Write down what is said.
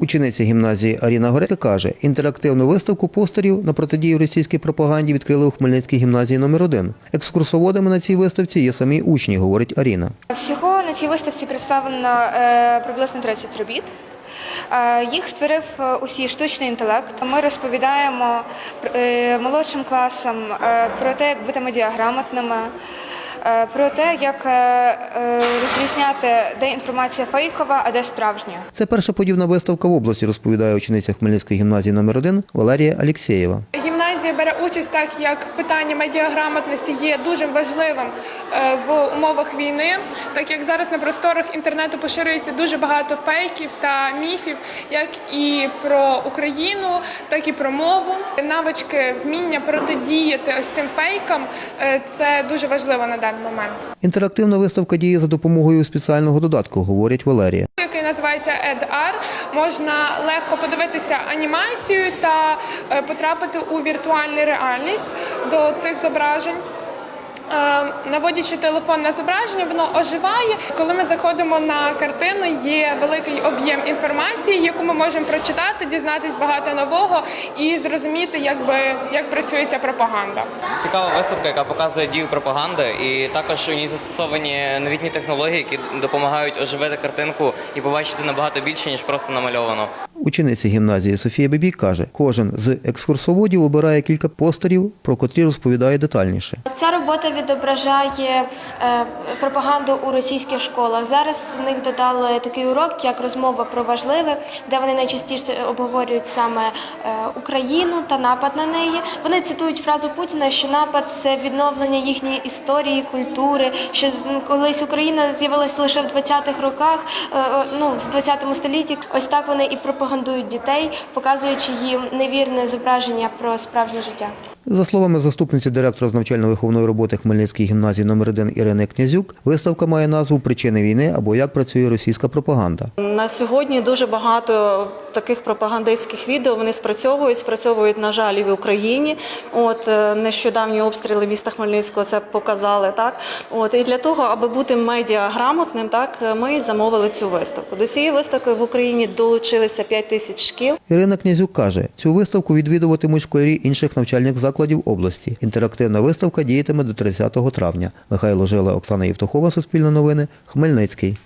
Учениця гімназії Аріна Горецька каже, інтерактивну виставку постерів на протидію російській пропаганді відкрили у Хмельницькій гімназії номер 1 Екскурсоводами на цій виставці є самі учні, говорить Аріна. Всього на цій виставці представлено е, приблизно 30 робіт. Е, Їх створив е, усі штучний інтелект. Ми розповідаємо молодшим класам про те, як бути медіаграмотними, про те, як е, е, розрізняти, де інформація фейкова, а де справжня. Це перша подібна виставка в області, розповідає учениця Хмельницької гімназії номер 1 Валерія Алєксєєва. Участь так, як питання медіаграмотності є дуже важливим е, в умовах війни, так як зараз на просторах інтернету поширюється дуже багато фейків та міфів, як і про Україну, так і про мову. Навички, вміння протидіяти ось цим фейкам е, це дуже важливо на даний момент. Інтерактивна виставка діє за допомогою спеціального додатку, говорить Валерія. Називається EdR, можна легко подивитися анімацію та е, потрапити у віртуальну реальність до цих зображень. Е, Наводячи телефон на зображення, воно оживає. Коли ми заходимо на картину, є великий об'єм інформації, яку ми можемо прочитати, дізнатись багато нового і зрозуміти, якби як працює ця пропаганда. Цікава виставка, яка показує дію пропаганди, і також у ній застосовані новітні технології, які допомагають оживити картинку і побачити набагато більше ніж просто намальовано. Учениця гімназії Софія Бебій каже, кожен з екскурсоводів обирає кілька постерів, про котрі розповідає детальніше. Ця робота відображає е, пропаганду у російських школах. Зараз в них додали такий урок, як розмова про важливе, де вони найчастіше обговорюють саме е, Україну та напад на неї. Вони цитують фразу Путіна, що напад це відновлення їхньої історії, культури. Що колись Україна з'явилася лише в 20-х роках, е, ну в 20 столітті. Ось так вони і пропагандують дітей, показуючи їм невірне зображення про справжнє життя. За словами заступниці директора з навчально-виховної роботи Хмельницької гімназії номер 1 Ірини Князюк, виставка має назву Причини війни або як працює російська пропаганда. На сьогодні дуже багато таких пропагандистських відео вони спрацьовують, спрацьовують, на жаль, і в Україні. От е, нещодавні обстріли міста Хмельницького це показали. Так, от і для того, аби бути медіаграмотним, так ми замовили цю виставку. До цієї виставки в Україні долучилися 5 тисяч шкіл. Ірина Князюк каже, цю виставку відвідуватимуть школярі інших навчальних закладів області. Інтерактивна виставка діятиме до 30 травня. Михайло Жила, Оксана Євтухова, Суспільне новини, Хмельницький.